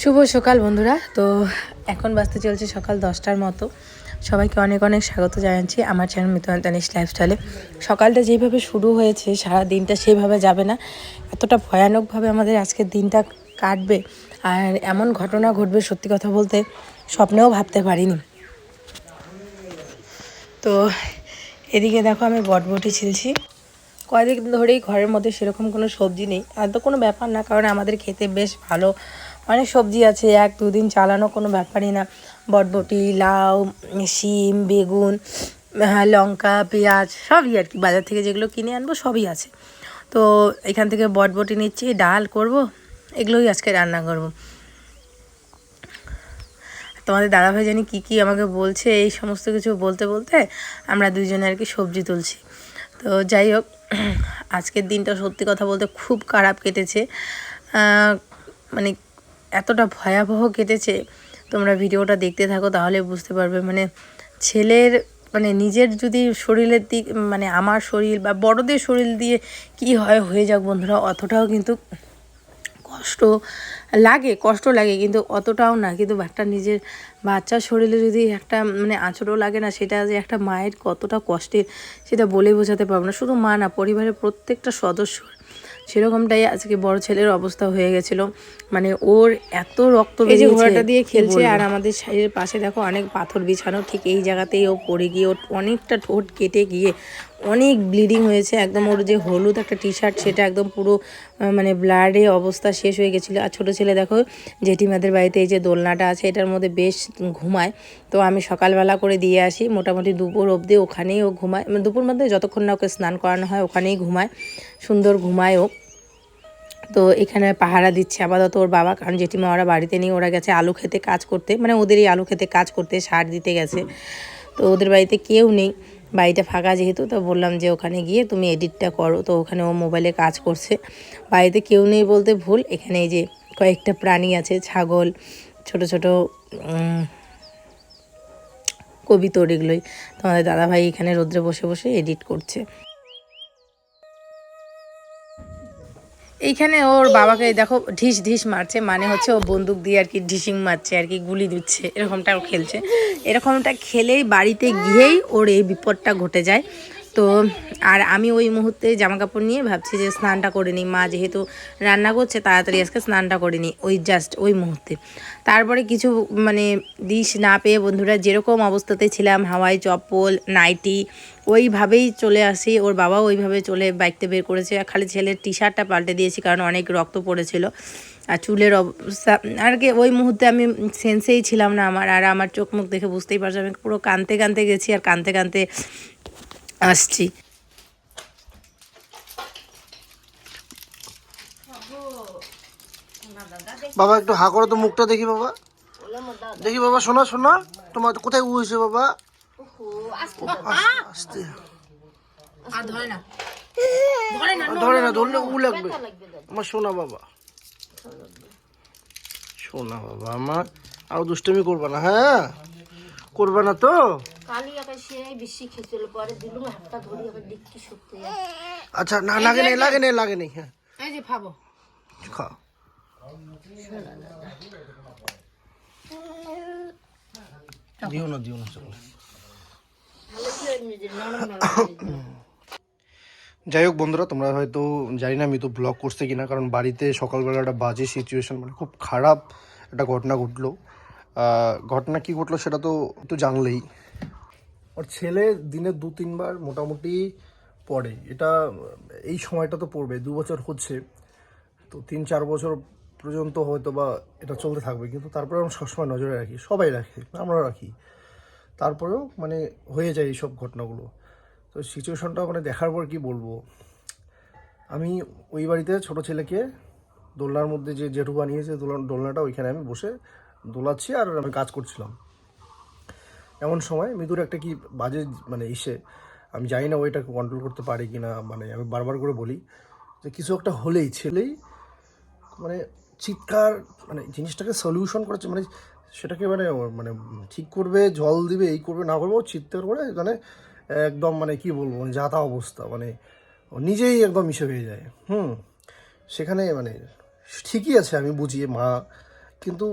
শুভ সকাল বন্ধুরা। তো এখন বাজতে চলছে সকাল দশটার মতো। সবাইকে অনেক অনেক স্বাগত জানাচ্ছি আমার চ্যানেল মিতনাতানিস লাইফস্টাইলে সকালটা যেভাবে শুরু হয়েছে, সারা দিনটা সেভাবে যাবে না। এতটা ভয়ানকভাবে আমাদের আজকের দিনটা কাটবে। আর এমন ঘটনা ঘটবে সত্যি কথা বলতে স্বপ্নেও ভাবতে পারিনি। তো এদিকে দেখো আমি বটবটি ছিলছি। কয়েকদিন ধরেই ঘরের মধ্যে সেরকম কোনো সবজি নেই। আর তো কোনো ব্যাপার না, কারণ আমাদের খেতে বেশ ভালো অনেক সবজি আছে এক দুদিন চালানো কোনো ব্যাপারই না। বটবটি লাউ শিম বেগুন হ্যাঁ, লঙ্কা পেঁয়াজ সবই আর কি। বাজার থেকে যেগুলো কিনে আনব সবই আছে। তো এখান থেকে বটবটি নিচ্ছি ডাল করব এগুলোই আজকে রান্না করব। তোমাদের দাদাভাই জানি কী কী আমাকে বলছে এই সমস্ত কিছু বলতে বলতে আমরা দুজনে আর কি সবজি তুলছি। তো যাই হোক আজকের দিনটা সত্যি কথা বলতে খুব খারাপ কেটেছে। মানে এতটা ভয়াবহ কেটেছে, তোমরা ভিডিওটা দেখতে থাকো তাহলে বুঝতে পারবে। মানে ছেলের মানে নিজের যদি শরীরের দিক মানে আমার শরীর বা বড়দের শরীর দিয়ে কি হয়, হয়ে যাক বন্ধুরা, অতটাও কিন্তু কষ্ট লাগে কষ্ট লাগে, কিন্তু অতটাও না। কিন্তু একটা নিজের বাচ্চার শরীরে যদি একটা মানে আঁচড়ও লাগে না, সেটা যে একটা মায়ের কতটা কষ্টের, সেটা বলে বোঝাতে পারব না। শুধু মা না, পরিবারের প্রত্যেকটা সদস্য সেরকমটাই আজকে বড় ছেলের অবস্থা হয়ে গেছিল। মানে ওর এত রক্ত বেরিয়েছে, ঘোড়াটা দিয়ে খেলছে আর আমাদের শাড়ির পাশে দেখো অনেক পাথর বিছানো ঠিক এই জায়গাতেই ও পড়ে গিয়ে ওর অনেকটা ঠোঁট কেটে গিয়ে অনেক ব্লিডিং হয়েছে, একদম ওর যে হলুদ একটা টি শার্ট সেটা একদম পুরো মানে ব্লাডে অবস্থা শেষ হয়ে গেছিল। আর ছোটো ছেলে দেখো, জেঠিমাদের বাড়িতে এই যে দোলনাটা আছে, এটার মধ্যে বেশ ঘুমায়। তো আমি সকালবেলা করে দিয়ে আসি, মোটামুটি দুপুর অবধি ওখানেই ও ঘুমায়। মানে দুপুর মধ্যে যতক্ষণ না ওকে স্নান করানো হয়, ওখানেই ঘুমায়। সুন্দর ঘুমায় ও। তো এখানে পাহারা দিচ্ছে আপাতত ওর বাবা, কারণ জেঠিমা ওরা বাড়িতে নেই, ওরা গেছে আলু খেতে কাজ করতে। মানে ওদেরই আলু খেতে কাজ করতে, সার দিতে গেছে। তো ওদের বাড়িতে কেউ নেই। বাড়িটা ফাঁকা যেহেতু, তো বললাম যে ওখানে গিয়ে তুমি এডিটটা করো। তো ওখানে ও মোবাইলে কাজ করছে। বাড়িতে কেউ নেই বলতে ভুল। এখানে এই যে কয়েকটা প্রাণী আছে, ছাগল, ছোট ছোট কবি কবিতর এগুলোই তোমাদের দাদাভাই এখানে রোদ্রে বসে বসে এডিট করছে। এইখানে ওর বাবাকে দেখো ঢিস ঢিস মারছে মানে হচ্ছে ও বন্দুক দিয়ে আর কি ঢিসিং মারছে, আর কি গুলি দিচ্ছে, এরকমটা ও খেলছে। এরকমটা খেলেই বাড়িতে গিয়েই ওর এই বিপদটা ঘটে যায়। তো, আর আমি ওই মুহূর্তে জামা কাপড় নিয়ে ভাবছি যে স্নানটা করে নিই। মা যেহেতু রান্না করছে, তাড়াতাড়ি আজকে স্নানটা করে নিই, ওই জাস্ট ওই মুহূর্তে। তারপরে কিছু মানে ডিশ না পেয়ে বন্ধুরা যেরকম অবস্থাতে ছিলাম, হাওয়াই, চপ্পল, নাইটি ওইভাবেই চলে আসি। ওর বাবা ওইভাবে চলে বাইকতে বের করেছে। আর খালি ছেলের টি শার্টটা পাল্টে দিয়েছি কারণ অনেক রক্ত পড়েছিল। আর চুলের অবস্থা, আর কি, ওই মুহূর্তে আমি সেন্সেই ছিলাম না আমার। আর আমার চোখ মুখ দেখে বুঝতেই পারছ, আমি পুরো কানতে কানতে গেছি আর কানতে কানতে আসছি। বাবা, একটু হা করো তো মুখটা দেখি বাবা। দেখি বাবা, শোনা শোনা। তোমার কোথায় হয়েছে বাবা? আস্তে, আর ধরে না। ধরে না ধরলে উ লাগবে। আমার শোনা বাবা। শোনা বাবা আমার। আরও দুষ্টমি করবা না হ্যাঁ? করবা না তো? কালি আবার বেশি খেয়েছিল পরে দিলুম হাতটা ধরি আবার ডিক্কি শুকতে আচ্ছা না লাগে নেই লাগে নেই লাগে নেই হ্যাঁ। এই যে ভাবো খাও। দিও না দিও না চলো যাই হোক বন্ধুরা, তোমরা হয়তো জানি না আমি তো ব্লগ করছে কিনা, কারণ বাড়িতে সকালবেলা একটা বাজে সিচুয়েশন মানে খুব খারাপ একটা ঘটনা ঘটলো। ঘটনা কি ঘটলো সেটা তো একটু জানলেই। ওর ছেলে দিনে দু তিনবার মোটামুটি পড়ে। এটা, এই সময়টা তো পড়বে, দু বছর হচ্ছে। তো তিন চার বছর পর্যন্ত হয়তো বা এটা চলতে থাকবে, কিন্তু তারপরে আমরা সবসময় নজরে রাখি, সবাই রাখে আমরা রাখি। তারপরেও মানে হয়ে যায় এইসব ঘটনাগুলো। তো সিচুয়েশনটা মানে দেখার পর কি বলব? আমি ওই বাড়িতে ছোট ছেলেকে দোলনার মধ্যে যে জেঠু বানিয়েছে দোলনা, দোলনাটা ওইখানে আমি বসে দোলাচ্ছি আর আমি কাজ করছিলাম। এমন সময় মৃদুর একটা কি বাজে মানে ইসে, আমি জানি না ওইটাকে কন্ট্রোল করতে পারি কি না মানে আমি বারবার করে বলি যে কিছু একটা হলেই, ছেলেই মানে চিৎকার মানে জিনিসটাকে সলিউশন করেছে মানে সেটাকে মানে মানে ঠিক করবে, জল দিবে, এই করবে, না করবে, ও চিৎকার করে মানে একদম মানে কি বলব মানে যাতা অবস্থা মানে নিজেই একদম মিশে হয়ে যায়। হুম, সেখানে মানে ঠিকই আছে, আমি বুঝি মা। কিন্তু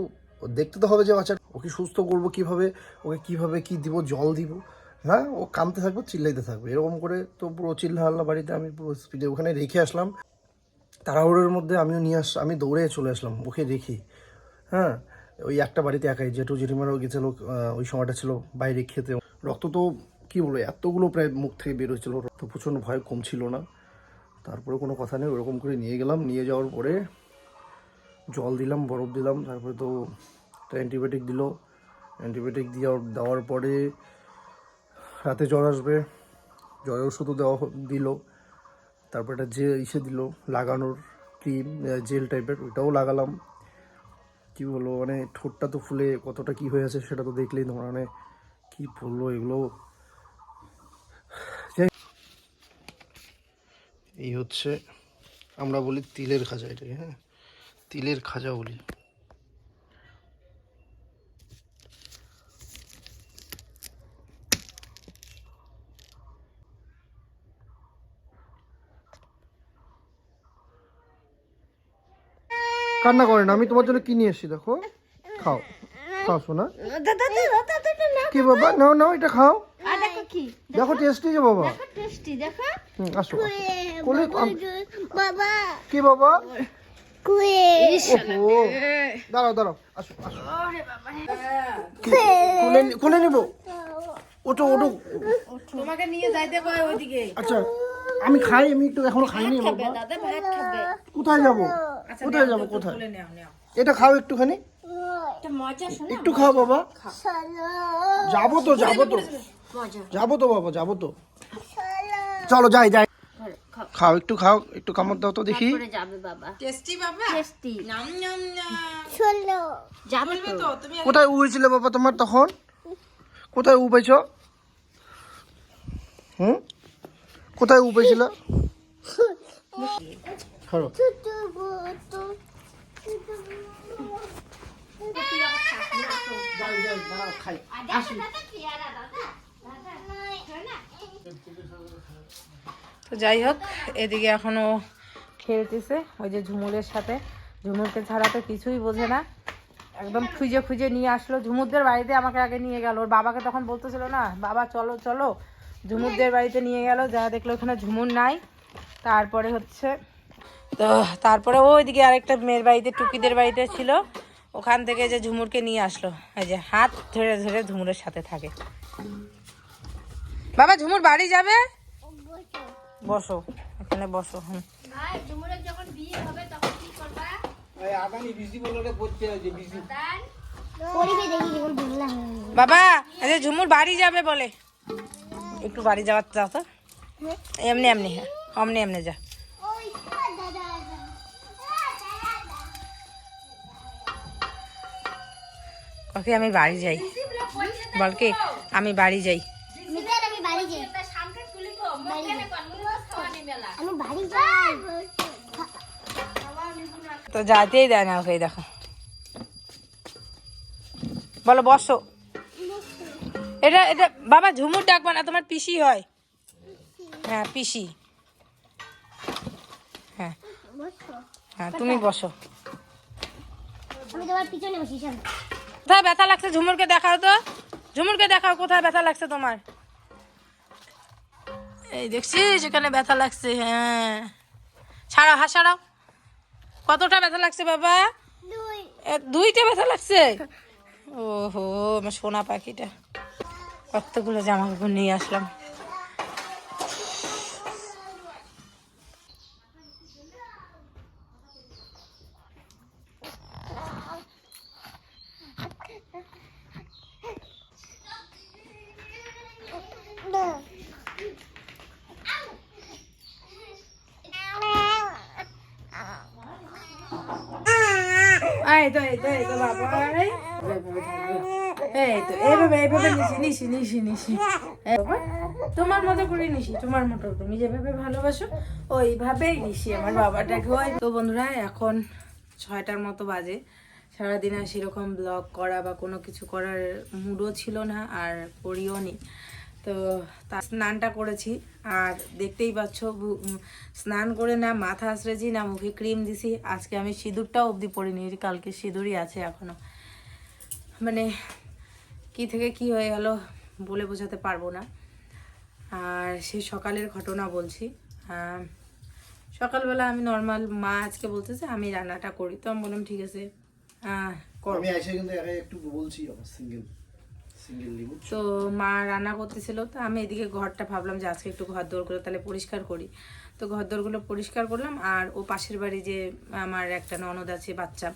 দেখতে তো হবে যে বাচ্চা ওকে সুস্থ করব কীভাবে, ওকে কীভাবে কি দিব, জল দিব? হ্যাঁ ও কামতে থাকবে, চিল্লাইতে থাকবে। এরকম করে তো পুরো চিল্লা হাল্লা বাড়িতে আমি পুরো স্পিডে ওখানে রেখে আসলাম। তাড়াহুড়োর মধ্যে আমিও নিয়ে আস, আমি দৌড়ে চলে আসলাম, ওকে রেখে হ্যাঁ ওই একটা বাড়িতে একাই, জেঠু, জেঠিমারাও গেছিল ওই সময়টা ছিল বাইরে খেতে। রক্ত তো, কি বলব, এতগুলো প্রায় মুখ থেকে বেরোচ্ছিল রক্ত প্রচণ্ড ভয় কম ছিল না। তারপরে কোনো কথা নেই, ওরকম করে নিয়ে গেলাম। নিয়ে যাওয়ার পরে জল দিলাম, বরফ দিলাম, তারপরে তো অ্যান্টিবায়োটিক দিল। অ্যান্টিবায়োটিক দেওয়ার দেওয়ার পরে রাতে জ্বর আসবে, জ্বরের ওষুধও দেওয়া দিল। তারপর একটা জে, ইসে দিল, লাগানোর ক্রিম জেল টাইপের ওইটাও লাগালাম। কি বলব মানে ঠোঁটটা তো ফুলে কতটা কি হয়ে আছে সেটা তো দেখলেই তোমরা মানে কি বলব এগুলো। এই হচ্ছে, আমরা বলি তিলের খাজা এটাকে হ্যাঁ? তিলের খাজা বলি। কান্না করে না আমি তোমার জন্য কি নিয়ে এসেছি দেখো? খাও। খাও শোনা কি বাবা? নাও নাও এটা খাও। দেখো টেস্টি যে বাবা। টেস্টি দেখো আসো আসো। কোলে বাবা কি বাবা? দাঁড়াও দাঁড়াও আসো আসো। কোলে নিব? ওটো ওটো তোমাকে নিয়ে যাইতে কয় ওইদিকে। আচ্ছা আমি খাই আমি একটু এখনও খাইনি বাবা। দাদা ভাত খাবে। কোথায় যাব? কোথায় যাব কোথায়? এটা খাও একটুখানি। একটু খাও বাবা। চলো যাব তো যাব তো। যাব তো বাবা যাব তো। চলো যাই যাই। খাও। খাও একটু খাও একটু কামড় দাও তো দেখি। যাবে বাবা। টেস্টি বাবা? টেস্টি। নাম নাম নাম। চলো। যাবে তো। তো কোথায় উ হয়েছিল বাবা তোমার তখন? কোথায় উ পেয়েছ হুম? কোথায় উ পেয়েছিল ছাড়ো তো যাই হোক এদিকে এখনও খেলতেছে ওই যে ঝুমুরের সাথে। ঝুমুরকে ছাড়া তো কিছুই বোঝে না। একদম খুঁজে খুঁজে নিয়ে আসলো। ঝুমুরদের বাড়িতে আমাকে আগে নিয়ে গেল। ওর বাবাকে তখন বলতেছিল না বাবা চলো চলো। ঝুমুরদের বাড়িতে নিয়ে গেল। যা দেখল ওখানে ঝুমুর নাই। তারপরে হচ্ছে তো তারপরে ওইদিকে আরেকটা মেয়ের বাড়িতে টুকিদের বাড়িতে ছিল। ওখান থেকে যে ঝুমুরকে নিয়ে আসলো। এই যে হাত ধরে ধরে ঝুমুরের সাথে থাকে। বাবা ঝুমুর বাড়ি যাবে? বসো। এখানে বসো। হুম। ঝুমুরের যখন বিয়ে হবে তখন কি করবা পরিবে দেখি যখন বুঝলাম বাবা আচ্ছা ঝুমুর বাড়ি যাবে বলে। একটু বাড়ি যাওয়ার চাও তো। এমনি এমনি হ্যাঁ অমনি এমনি যা। ওকে আমি বাড়ি যাই। বল কি আমি বাড়ি যাই মিতার আমি বাড়ি যাই আমি বাড়ি যাই তো যাতেই দেয় না ওকে দেখো। বলো, বসো। এটা এটা, বাবা, ঝুমুর ডাকবা না তোমার পিসি হয়। হ্যাঁ পিসি। হ্যাঁ। হ্যাঁ তুমি বসো। কোথায় ব্যথা লাগছে? ঝুমুরকে দেখাও তো। ঝুমুরকে দেখাও, কোথায় ব্যথা লাগছে তোমার? এই দেখছিস, এখানে ব্যথা লাগছে হ্যাঁ। ছাড়াও, হাত ছাড়াও। কতটা ব্যথা লাগছে বাবা? দুইটা ব্যথা লাগছে? ওহো আমার সোনা পাখিটা। কতগুলো জামা কাপড় নিয়ে আসলাম। ওইভাবেই নিশি আমার বন্ধুরা, এখন ছয়টার মতো বাজে। সারাদিন আর সেরকম ব্লগ করা বা কোনো কিছু করার মুডও ছিল না, আর করিও নি। তো তার স্নানটা করেছি। আর দেখতেই পাচ্ছ স্নান করে না মাথা আশ্রেছি না মুখে ক্রিম দিছি। আজকে আমি সিঁদুরটাও অবধি পরিনি, কালকে সিঁদুরই আছে এখনও। মানে কি থেকে কি হয়ে গেল বলে বোঝাতে পারব না। আর সেই সকালের ঘটনা বলছি। সকালবেলা আমি নর্মাল মা আজকে বলতেছে, আমি রান্নাটা করি। তো আমি বললাম, ঠিক আছে করো। আমি কিন্তু একটু বলছি সিঙ্গেল তো মা রান্না করতেছিল, তো আমি এদিকে ঘরটা ভাবলাম যে আজকে একটু ঘর দোরগুলো তাহলে পরিষ্কার করি। তো ঘর দোরগুলো পরিষ্কার করলাম, আর ও পাশের বাড়ি যে আমার একটা ননদ আছে, বাচ্চা,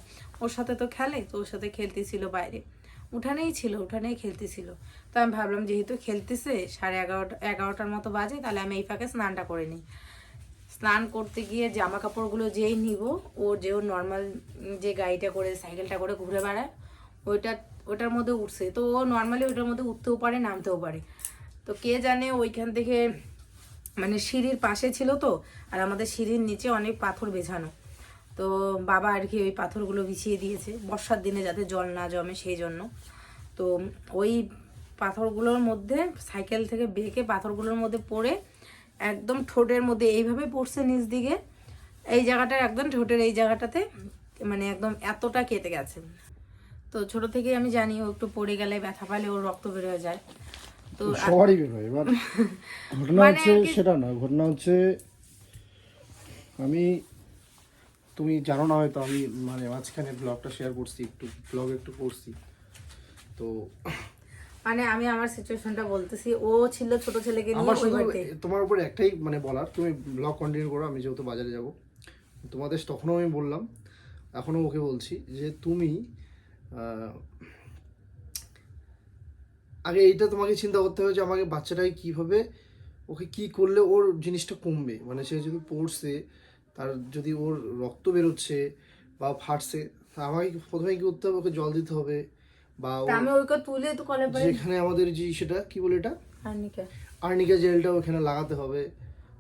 ওর সাথে তো খেলে, তো ওর সাথে খেলতেছিল বাইরে। উঠানেই ছিল, উঠানেই খেলতেছিল। তো আমি ভাবলাম যেহেতু খেলতেছে, সাড়ে এগারোটা, এগারোটার মতো বাজে, তাহলে আমি এই ফাঁকে স্নানটা করে নিই। স্নান করতে গিয়ে জামা কাপড়গুলো যেই নিব ওর যে ওর নর্মাল যে গাড়িটা করে, সাইকেলটা করে ঘুরে বেড়ায়, ওইটা ওটার মধ্যে উঠছে। তো ও নর্মালি ওটার মধ্যে উঠতেও পারে, নামতেও পারে। তো কে জানে ওইখান থেকে মানে সিঁড়ির পাশে ছিল তো, আর আমাদের সিঁড়ির নিচে অনেক পাথর বেছানো তো বাবা আর কি ওই পাথরগুলো বিছিয়ে দিয়েছে, বর্ষার দিনে যাতে জল না জমে সেই জন্য। তো ওই পাথরগুলোর মধ্যে, সাইকেল থেকে বেঁকে পাথরগুলোর মধ্যে পড়ে একদম ঠোঁটের মধ্যে, এইভাবে পড়ছে নিচ দিকে। এই জায়গাটা একদম ঠোঁটের এই জায়গাটাতে মানে একদম এতটা কেটে গেছে। তো ছোট থেকে আমি জানি ও একটু পড়ে গেলে ব্যথা পালে ওর রক্ত বের হয়ে যায়। তো সবারই বের হয় এবার ঘটনা মানে হচ্ছে সেটা না ঘটনা হচ্ছে আমি তুমি জানো না হয়তো আমি মানে মাঝখানে ব্লগটা শেয়ার করছি একটু ব্লগ একটু করছি। তো মানে আমি আমার সিচুয়েশনটা বলতেছি ও ছিল ছোট ছেলেকে আমার ওই শুধু বাড়িতে। তোমার উপর একটাই মানে বলার তুমি ব্লগ কন্টিনিউ করো আমি যেহেতু বাজারে যাব। তোমাদের তখনও আমি বললাম এখনও ওকে বলছি যে তুমি আগে এইটা তোমাকে চিন্তা করতে হবে যে আমাকে বাচ্চাটাকে কীভাবে ওকে কি করলে ওর জিনিসটা কমবে? মানে সে যদি পড়ছে তার যদি ওর রক্ত বেরোচ্ছে বা ফাটছে তা আমাকে প্রথমে কি করতে হবে? ওকে জল দিতে হবে বা তুলে তো যেখানে আমাদের যে সেটা কি বলে এটা? আর্নিকা। আর্নিকা জেলটা ওখানে লাগাতে হবে।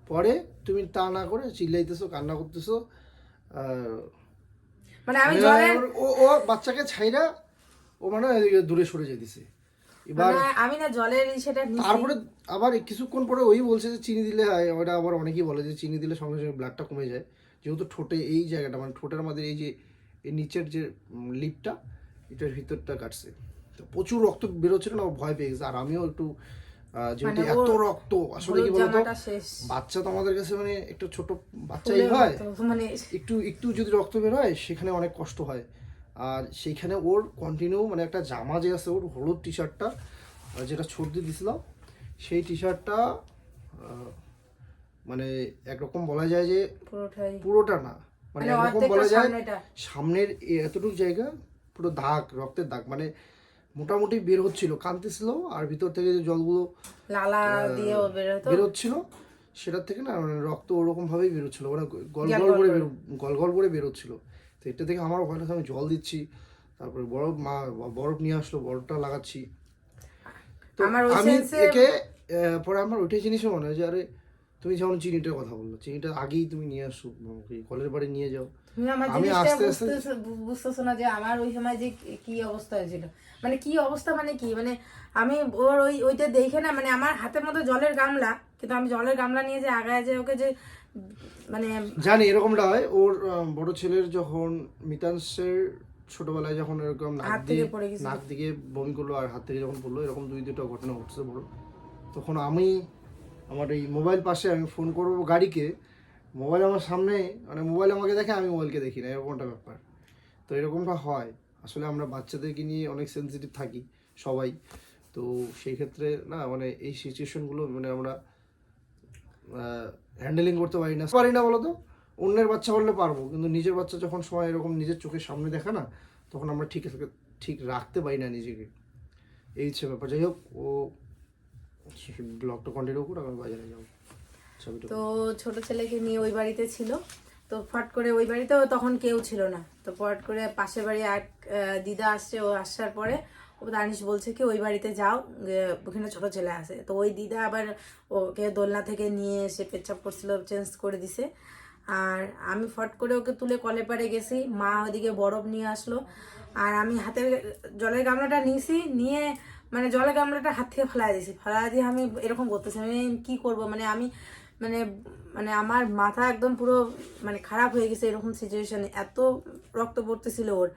পরে তুমি তা না করে চিল্লাইতেছো কান্না করতেছো মানে আমি মানে জলের ও ও বাচ্চাকে ছাইরা ও মানে দূরে সরে যেতেছে। এবার মানে আমি না জলের সেটা তারপরে আবার কিছুক্ষণ পরে ওই বলছে যে চিনি দিলে হয় ওটা আবার অনেকেই বলে যে চিনি দিলে সঙ্গে সঙ্গে ব্লাডটা কমে যায়। যেহেতু ঠোঁটে এই জায়গাটা মানে ঠোঁটের আমাদের এই যে এই নিচের যে লিপটা এটার ভিতরটা কাটছে। তো প্রচুর রক্ত বেরোচ্ছিল না ভয় পেয়ে গেছে। আর আমিও একটু যেহেতু মানে এত রক্ত আসলে কি বলতো? বাচ্চা তো আমাদের কাছে মানে একটু ছোট বাচ্চাই হয়। মানে একটু একটু যদি রক্ত বের হয় সেখানে অনেক কষ্ট হয়। আর সেইখানে ওর কন্টিনিউ মানে একটা জামা যে আছে ওর হলুদ টি শার্টটা যেটা সর্দি দিছিলাম সেই টি শার্টটা মানে একরকম বলা যায় যে পুরোটা না মানে মানে একরকম বলা যায় সামনের এতটুকু জায়গা পুরো দাগ রক্তের দাগ। মানে মোটামুটি বের হচ্ছিল কাঁদতেছিল আর ভিতর থেকে যে জলগুলো লালা দিয়েও বেরোতো বেরোচ্ছিল সেটার থেকে না মানে রক্ত ওরকম ভাবেই বেরোচ্ছিল মানে গল গল করে বেরো গল গল করে বেরোচ্ছিল। তো এটা থেকে আমার ভয় লাগছে আমি জল দিচ্ছি তারপরে বরফ মা বরফ নিয়ে আসলো বরফটা লাগাচ্ছি। তো আমি একে পরে আমার ওইটাই জিনিসও মনে হয় যে আরে তুমি যেমন চিনিটার কথা বলল চিনিটা আগেই তুমি নিয়ে আসো আমাকে কলের বাড়ি নিয়ে যাও। তুমি আমার আমি আস্তে আস্তে- বুঝতেছো না যে আমার ওই সময় যে কি- অবস্থা হয়েছিল। মানে কি অবস্থা মানে কি? মানে আমি ওর ওই ওইটা দেখে না মানে আমার হাতের মধ্যে জলের গামলা কিন্তু আমি জলের গামলা নিয়ে যে আগায় যে ওকে যে মানে জানি এরকমটা হয়। ওর বড় ছেলের যখন মিতাংশের ছোটবেলায় যখন এরকম নাক হাত দিয়ে। নাক দিকে বমি করল আর হাত থেকে যখন পড়ল এরকম দুই দুটো ঘটনা ঘটছে বড়। তখন আমি আমার এই মোবাইল পাশে আমি ফোন করব গাড়িকে। মোবাইল আমার সামনে মানে মোবাইল আমাকে দেখে আমি মোবাইলকে দেখি না, এরকম একটা ব্যাপার। তো এরকমটা হয়। আসলে আমরা বাচ্চাদেরকে নিয়ে অনেক সেন্সিটিভ থাকি, সবাই। তো সেই ক্ষেত্রে না মানে এই সিচুয়েশনগুলো মানে আমরা হ্যান্ডেলিং করতে পারি না। পারি না বলো তো অন্যের বাচ্চা বললে পারব, কিন্তু নিজের বাচ্চা যখন সময় এরকম নিজের চোখের সামনে দেখা না, তখন আমরা ঠিক ঠিক রাখতে পারি না নিজেকে। এই হচ্ছে ব্যাপার। যাই হোক, ও ব্লগটা কন্টিনিউ আমি বাজারে যাব। তো ছোট ছেলেকে নিয়ে ওই বাড়িতে ছিল। তো ফট করে ওই বাড়িতেও তখন কেউ ছিল না। তো ফট করে পাশের বাড়ি এক দিদা আসছে ও আসার পরে ও দানিশ বলছে কি ওই বাড়িতে যাও ওখানে ছোট ছেলে আছে। তো ওই দিদা আবার ওকে দোলনা থেকে নিয়ে এসে পেচ্ছাপ করছিল চেঞ্জ করে দিছে। আর আমি ফট করে ওকে তুলে কলে পারে গেছি। মা ওইদিকে বরফ নিয়ে আসলো। আর আমি হাতের জলের গামলাটা নিয়েছি নিয়ে মানে জলে গামলাটা হাত থেকে ফেলাই দিয়েছি। ফেলাই দিয়ে আমি এরকম করতেছি। আমি কি করব? মানে আমি মানে মানে আমার মাথা একদম পুরো মানে খারাপ হয়ে গেছে এরকম সিচুয়েশানে এত রক্ত পড়তেছিল ওর।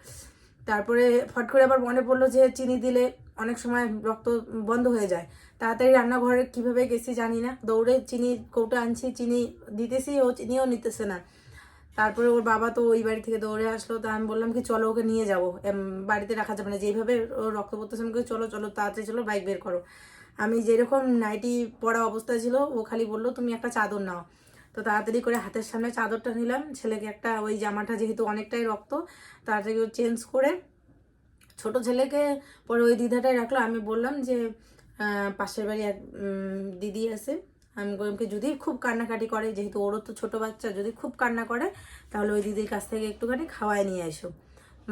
তারপরে ফট করে আবার মনে পড়ল যে চিনি দিলে অনেক সময় রক্ত বন্ধ হয়ে যায়। তাড়াতাড়ি রান্নাঘরে কীভাবে গেছি জানি না। দৌড়ে চিনি কৌটা আনছি, চিনি দিতেছি ও চিনিও নিতেছে না। তারপরে ওর বাবা তো ওই বাড়ি থেকে দৌড়ে আসলো, তা আমি বললাম কি, চলো ওকে নিয়ে যাব। বাড়িতে রাখা যাবে না। যেইভাবে ওর রক্ত পড়তেছে, আমি চলো চলো, তাড়াতাড়ি চলো, বাইক বের করো। আমি যেরকম নাইটি পরা অবস্থায় ছিল, ও খালি বলল, তুমি একটা চাদর নাও। তো তাড়াতাড়ি করে হাতের সামনে চাদরটা নিলাম। ছেলেকে একটা, ওই জামাটা যেহেতু অনেকটাই রক্ত, তাড়াতাড়ি চেঞ্জ করে ছোট ছেলেকে পরে ওই দিদাটাই রাখল। আমি বললাম যে পাশের বাড়ি এক দিদি আছে। আমি বললাম কি যদি খুব কান্নাকাটি করে, যেহেতু ওরও তো ছোটো বাচ্চা, যদি খুব কান্না করে, তাহলে ওই দিদির কাছ থেকে একটুখানি খাওয়ায় নিয়ে এসো।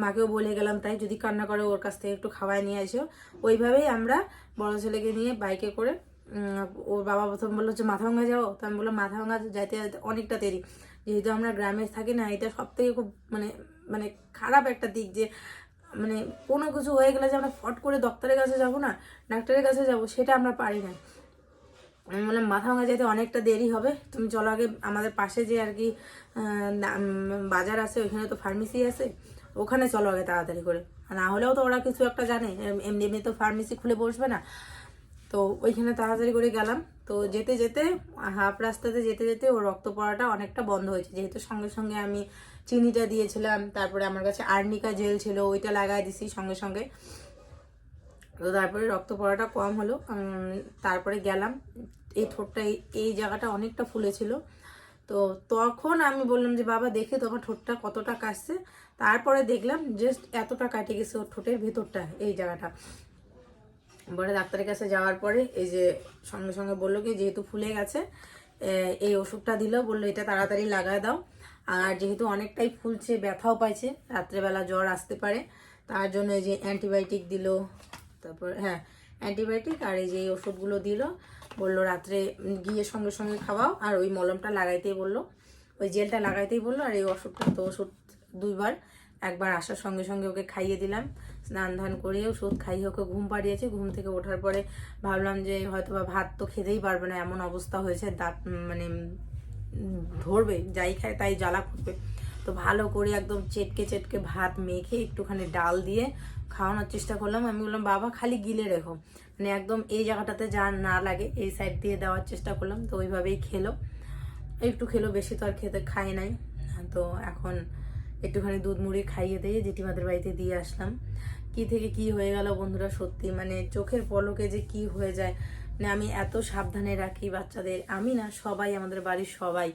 মাকেও বলে গেলাম তাই, যদি কান্না করে ওর কাছ থেকে একটু খাওয়ায় নিয়ে এসো। ওইভাবেই আমরা বড় ছেলেকে নিয়ে বাইকে করে ওর বাবা প্রথম বলল, যে মাথা ভাঙা যাও? তো আমি বললাম, মাথা ভাঙা যাইতে যাইতে অনেকটা দেরি। যেহেতু আমরা গ্রামে থাকি না, এটা সব থেকে খুব মানে মানে খারাপ একটা দিক যে মানে কোনো কিছু হয়ে গেলে যে আমরা ফট করে ডক্টরের কাছে যাব না, ডাক্তারের কাছে যাব, সেটা আমরা পারি না। আমি বললাম, মাথা ভাঙা যেতে অনেকটা দেরি হবে। তুমি চলো আগে আমাদের পাশে যে আর কি বাজার আছে, ওইখানে তো ফার্মেসি আছে। ওখানে চলো আগে তাড়াতাড়ি করে। না হলেও তো ওরা কিছু একটা জানে। এমনি এমনি তো ফার্মেসি খুলে বসবে না। তো ওইখানে তাড়াতাড়ি করে গেলাম। তো যেতে যেতে হাফ রাস্তাতে যেতে যেতে ও রক্ত পড়াটা অনেকটা বন্ধ হয়েছে। যেহেতু সঙ্গে সঙ্গে আমি চিনিটা দিয়েছিলাম, তারপরে আমার কাছে আর্নিকা জেল ছিল, ওইটা লাগাই দিছি সঙ্গে সঙ্গে। তো তারপরে রক্ত পড়াটা কম হলো তারপরে গেলাম। এই ঠোঁটটা, এই- জায়গাটা অনেকটা ফুলেছিল। তো তখন আমি বললাম যে, বাবা, দেখে তোমার ঠোঁটটা কতটা কাটছে? তারপরে দেখলাম জাস্ট এতটা কাটে গেছে ওর ঠোঁটের ভেতরটা, এই জায়গাটা। পরে ডাক্তারের কাছে যাওয়ার পরে এই যে সঙ্গে সঙ্গে বলল কি, যেহেতু ফুলে গেছে এই ওষুধটা দিল, বলল এটা তাড়াতাড়ি লাগায় দাও। আর যেহেতু অনেকটাই ফুলছে, ব্যথাও পাইছে, রাত্রেবেলা জ্বর আসতে পারে, তার জন্য এই যে অ্যান্টিবায়োটিক দিল তারপর হ্যাঁ অ্যান্টিবায়োটিক আর এই যে ওষুধগুলো দিল। বলল রাত্রে গিয়ে সঙ্গে সঙ্গে খাওয়াও। আর ওই মলমটা লাগাইতেই বলল। ওই জেলটা লাগাইতেই বলল। আর এই ওষুধটা তো ওষুধ দুইবার। একবার আসার সঙ্গে সঙ্গে ওকে খাইয়ে দিলাম। স্নান ধান করিয়ে ওষুধ খাইয়ে ওকে ঘুম পাড়িয়েছি। ঘুম থেকে ওঠার পরে ভাবলাম যে হয়তো বা ভাত তো খেতেই পারবে না। এমন অবস্থা হয়েছে, দাঁত মানে ধরবে, যাই খায় তাই জ্বালা করবে। তো ভালো করে একদম চেটকে চেটকে ভাত মেখে একটুখানি ডাল দিয়ে খাওয়ানোর চেষ্টা করলাম। আমি বললাম, বাবা, খালি গিলে রেখো। মানে একদম এই জায়গাটাতে যা না লাগে, এই সাইড দিয়ে দেওয়ার চেষ্টা করলাম। তো ওইভাবেই খেলো। একটু খেলো বেশি তো আর খেতে খায় নাই। তো এখন একটুখানি দুধ মুড়ি খাইয়ে দিয়ে জেঠিমাদের বাড়িতে দিয়ে আসলাম। কি থেকে কি হয়ে গেল বন্ধুরা, সত্যি মানে চোখের পলকে যে কি হয়ে যায় মানে আমি এত সাবধানে রাখি বাচ্চাদের। আমি না, সবাই, আমাদের বাড়ির সবাই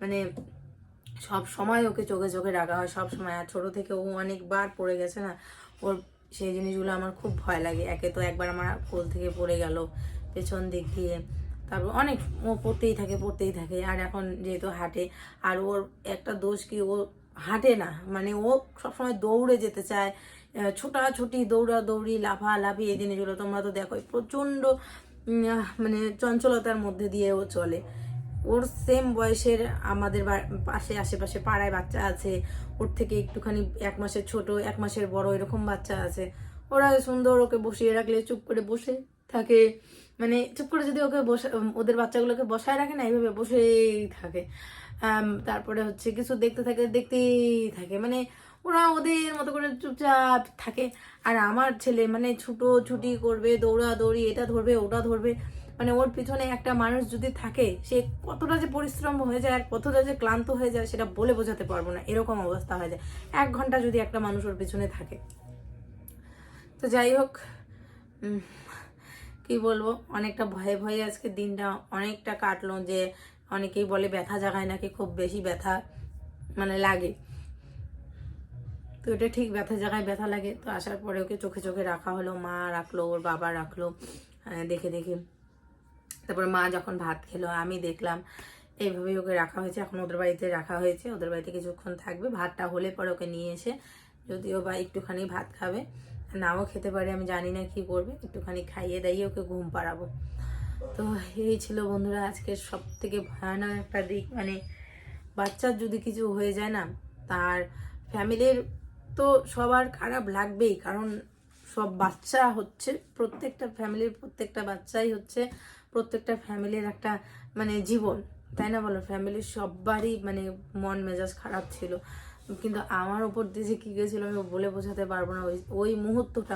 মানে সব সময় ওকে চোখে চোখে রাখা হয় সব সময়। আর ছোটো থেকে ও অনেকবার পড়ে গেছে না ওর সেই জিনিসগুলো আমার খুব ভয় লাগে। একে তো একবার আমার কোল থেকে পড়ে গেল, পেছন দিক দিয়ে। তারপর অনেক ও পড়তেই থাকে পড়তেই থাকে। আর এখন যেহেতু হাঁটে, আর ওর একটা দোষ কি, ও হাঁটে না। মানে ও সবসময় দৌড়ে যেতে চায় ছোটাছুটি দৌড়া দৌড়ি লাফা লাফি এই জিনিসগুলো তোমরা তো দেখো প্রচণ্ড মানে চঞ্চলতার মধ্যে দিয়ে ও চলে। ওর সেম বয়সের আমাদের পাশে, আশেপাশে পাড়ায় বাচ্চা আছে। ওর থেকে একটুখানি এক মাসের ছোট, এক মাসের বড় এরকম বাচ্চা আছে। ওরা সুন্দর, ওকে বসিয়ে রাখলে চুপ করে বসে থাকে। মানে চুপ করে যদি ওকে বসে ওদের বাচ্চাগুলোকে বসায় রাখে না, এইভাবে বসেই থাকে। তারপরে হচ্ছে কিছু দেখতে থাকে, দেখতেই থাকে। মানে ওরা ওদের মতো করে চুপচাপ থাকে। আর আমার ছেলে মানে ছুটো, ছুটি করবে দৌড়া দৌড়ি এটা ধরবে, ওটা ধরবে। মানে ওর পিছনে একটা মানুষ যদি থাকে, সে কতটা যে পরিশ্রম হয়ে যায় আর কতটা যে ক্লান্ত হয়ে যায় সেটা বলে বোঝাতে পারব না। এরকম অবস্থা হয়ে যায়। এক ঘণ্টা যদি একটা মানুষ ওর পিছনে থাকে। তো যাই হোক কি বলব? অনেকটা ভয়ে ভয়ে আজকে দিনটা অনেকটা কাটলো যে অনেকেই বলে ব্যথা জাগায় নাকি খুব বেশি ব্যথা মানে লাগে। তো এটা ঠিক ব্যথা জায়গায় ব্যথা লাগে। তো আসার পরে ওকে চোখে চোখে রাখা হলো, মা রাখল, ওর বাবা রাখল দেখে দেখে। তারপরে মা যখন ভাত খেলো, আমি দেখলাম এইভাবেই ওকে রাখা হয়েছে। এখন ওদের বাড়িতে রাখা হয়েছে। ওদের বাড়িতে কিছুক্ষণ থাকবে। ভাতটা হলে পরে ওকে নিয়ে এসে যদিও বা একটুখানি ভাত খাবে, নাও খেতে পারে, আমি জানি না কি করবে। একটুখানি খাইয়ে দাইয়ে ওকে ঘুম পাড়াবো। তো এই ছিল বন্ধুরা আজকের সব থেকে ভয়ানক একটা দিক। মানে বাচ্চার যদি কিছু হয়ে যায় না, তার ফ্যামিলির তো সবার খারাপ লাগবেই। কারণ সব বাচ্চা হচ্ছে, প্রত্যেকটা ফ্যামিলির প্রত্যেকটা বাচ্চাই হচ্ছে প্রত্যেকটা ফ্যামিলির একটা মানে জীবন। তাই না বলো? ফ্যামিলির সবারই মানে মন মেজাজ খারাপ ছিল। কিন্তু আমার ওপর দিয়ে যে কী গেছিল আমি বলে বোঝাতে পারব না। ওই ওই মুহূর্তটা